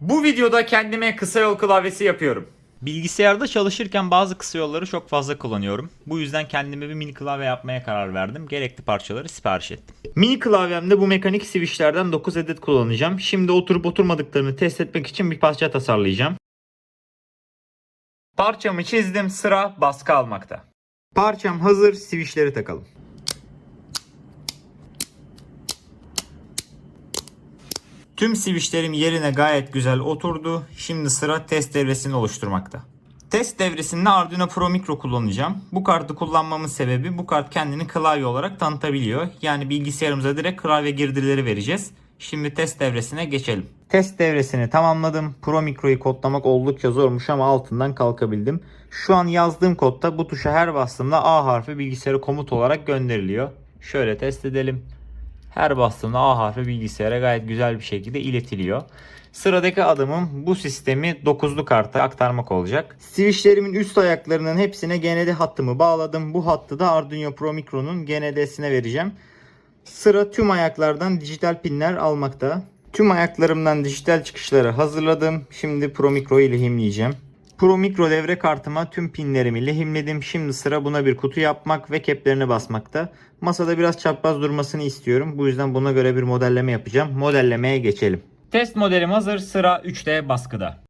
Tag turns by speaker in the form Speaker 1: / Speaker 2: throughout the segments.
Speaker 1: Bu videoda kendime kısa yol klavyesi yapıyorum.
Speaker 2: Bilgisayarda çalışırken bazı kısa yolları çok fazla kullanıyorum. Bu yüzden kendime bir mini klavye yapmaya karar verdim. Gerekli parçaları sipariş ettim.
Speaker 1: Mini klavyemde bu mekanik switchlerden 9 adet kullanacağım. Şimdi oturup oturmadıklarını test etmek için bir parça tasarlayacağım. Parçamı çizdim sıra baskı almakta. Parçam hazır switchleri takalım. Tüm switchlerim yerine gayet güzel oturdu. Şimdi sıra test devresini oluşturmakta. Test devresinde Arduino Pro Micro kullanacağım. Bu kartı kullanmamın sebebi bu kart kendini klavye olarak tanıtabiliyor. Yani bilgisayarımıza direkt klavye girdileri vereceğiz. Şimdi test devresine geçelim. Test devresini tamamladım. Pro Micro'yu kodlamak oldukça zormuş ama altından kalkabildim. Şu an yazdığım kodda bu tuşa her bastığımda A harfi bilgisayara komut olarak gönderiliyor. Şöyle test edelim. Her bastığımda A harfi bilgisayara gayet güzel bir şekilde iletiliyor. Sıradaki adımım bu sistemi 9'lu karta aktarmak olacak. Switchlerimin üst ayaklarının hepsine GND hattımı bağladım. Bu hattı da Arduino Pro Micro'nun GND'sine vereceğim. Sıra tüm ayaklardan dijital pinler almakta. Tüm ayaklarımdan dijital çıkışları hazırladım. Şimdi Pro Micro'yu lehimleyeceğim. Pro Micro devre kartıma tüm pinlerimi lehimledim. Şimdi sıra buna bir kutu yapmak ve keplerine basmakta. Masada biraz çapraz durmasını istiyorum. Bu yüzden buna göre bir modelleme yapacağım. Modellemeye geçelim. Test modelim hazır. Sıra 3D baskıda.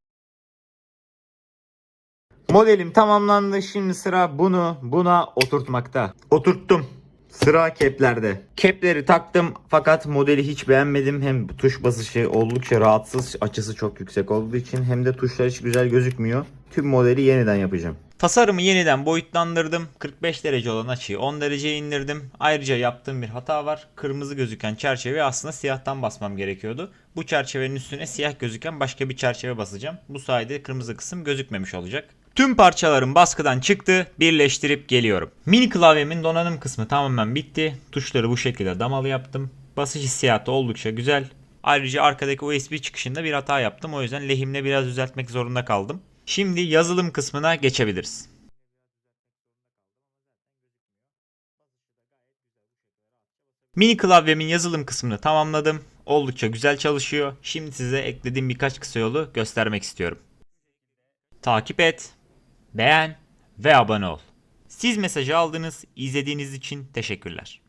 Speaker 1: Modelim tamamlandı. Şimdi sıra bunu buna oturtmakta. Oturttum. Sıra keplerde. Kepleri taktım fakat modeli hiç beğenmedim. Hem tuş basışı oldukça rahatsız. Açısı çok yüksek olduğu için hem de tuşlar hiç güzel gözükmüyor. Tüm modeli yeniden yapacağım.
Speaker 2: Tasarımı yeniden boyutlandırdım. 45 derece olan açıyı 10 dereceye indirdim. Ayrıca yaptığım bir hata var. Kırmızı gözüken çerçeve aslında siyahtan basmam gerekiyordu. Bu çerçevenin üstüne siyah gözüken başka bir çerçeve basacağım. Bu sayede kırmızı kısım gözükmemiş olacak. Tüm parçalarım baskıdan çıktı. Birleştirip geliyorum. Mini klavyemin donanım kısmı tamamen bitti. Tuşları bu şekilde damalı yaptım. Basış hissiyatı oldukça güzel. Ayrıca arkadaki USB çıkışında bir hata yaptım. O yüzden lehimle biraz düzeltmek zorunda kaldım. Şimdi yazılım kısmına geçebiliriz. Mini klavyemin yazılım kısmını tamamladım. Oldukça güzel çalışıyor. Şimdi size eklediğim birkaç kısa yolu göstermek istiyorum. Takip et, beğen ve abone ol. Siz mesajı aldınız, izlediğiniz için teşekkürler.